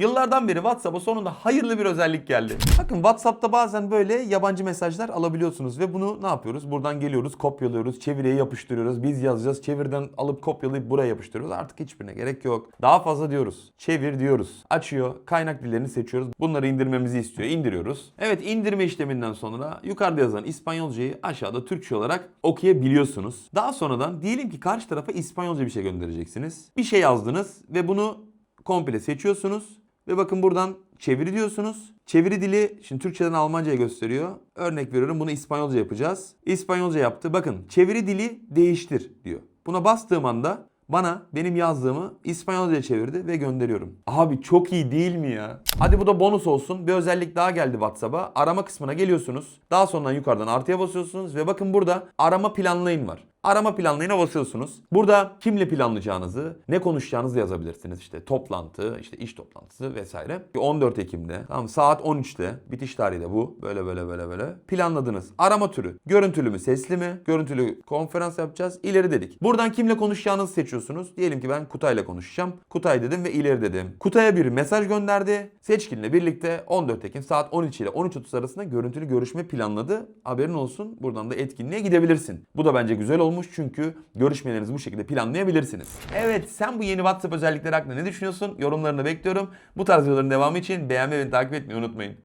Yıllardan beri WhatsApp'a sonunda hayırlı bir özellik geldi. Bakın WhatsApp'ta bazen böyle yabancı mesajlar alabiliyorsunuz ve bunu ne yapıyoruz? Buradan geliyoruz, kopyalıyoruz, çeviriye yapıştırıyoruz. Biz yazacağız, çeviriden alıp kopyalayıp buraya yapıştırıyoruz. Artık hiçbirine gerek yok. Daha fazla diyoruz. Çevir diyoruz. Açıyor, kaynak dillerini seçiyoruz. Bunları indirmemizi istiyor. İndiriyoruz. Evet indirme işleminden sonra yukarıda yazan İspanyolcayı aşağıda Türkçe olarak okuyabiliyorsunuz. Daha sonradan diyelim ki karşı tarafa İspanyolca bir şey göndereceksiniz. Bir şey yazdınız ve bunu komple seçiyorsunuz. Ve bakın buradan çeviri diyorsunuz. Çeviri dili şimdi Türkçeden Almanca'ya gösteriyor. Örnek veriyorum bunu İspanyolca yapacağız. İspanyolca yaptı. Bakın çeviri dili değiştir diyor. Buna bastığım anda bana benim yazdığımı İspanyolca'ya çevirdi ve gönderiyorum. Abi çok iyi değil mi ya? Hadi bu da bonus olsun. Bir özellik daha geldi WhatsApp'a. Arama kısmına geliyorsunuz. Daha sonra yukarıdan artıya basıyorsunuz ve bakın burada arama planlayın var. Arama planlayına basıyorsunuz. Burada kimle planlayacağınızı, ne konuşacağınızı yazabilirsiniz. İşte toplantı, işte iş toplantısı vesaire. 14 Ekim'de, tamam saat 13'te, bitiş tarihi de bu. Böyle böyle böyle böyle. Planladınız. Arama türü. Görüntülü mü, sesli mi? Görüntülü konferans yapacağız. İleri dedik. Buradan kimle konuşacağınızı seçiyorsunuz. Diyelim ki ben Kutay'la konuşacağım. Kutay dedim ve ileri dedim. Kutay'a bir mesaj gönderdi. Seçkinle birlikte 14 Ekim saat 13 ile 13.30 arasında görüntülü görüşme planladı. Haberin olsun. Buradan da etkinliğe gidebilirsin. Bu da bence güzel olmuş çünkü görüşmelerinizi bu şekilde planlayabilirsiniz. Evet sen bu yeni WhatsApp özellikleri hakkında ne düşünüyorsun? Yorumlarını bekliyorum. Bu tarz videoların devamı için beğenmeyi ve takip etmeyi unutmayın.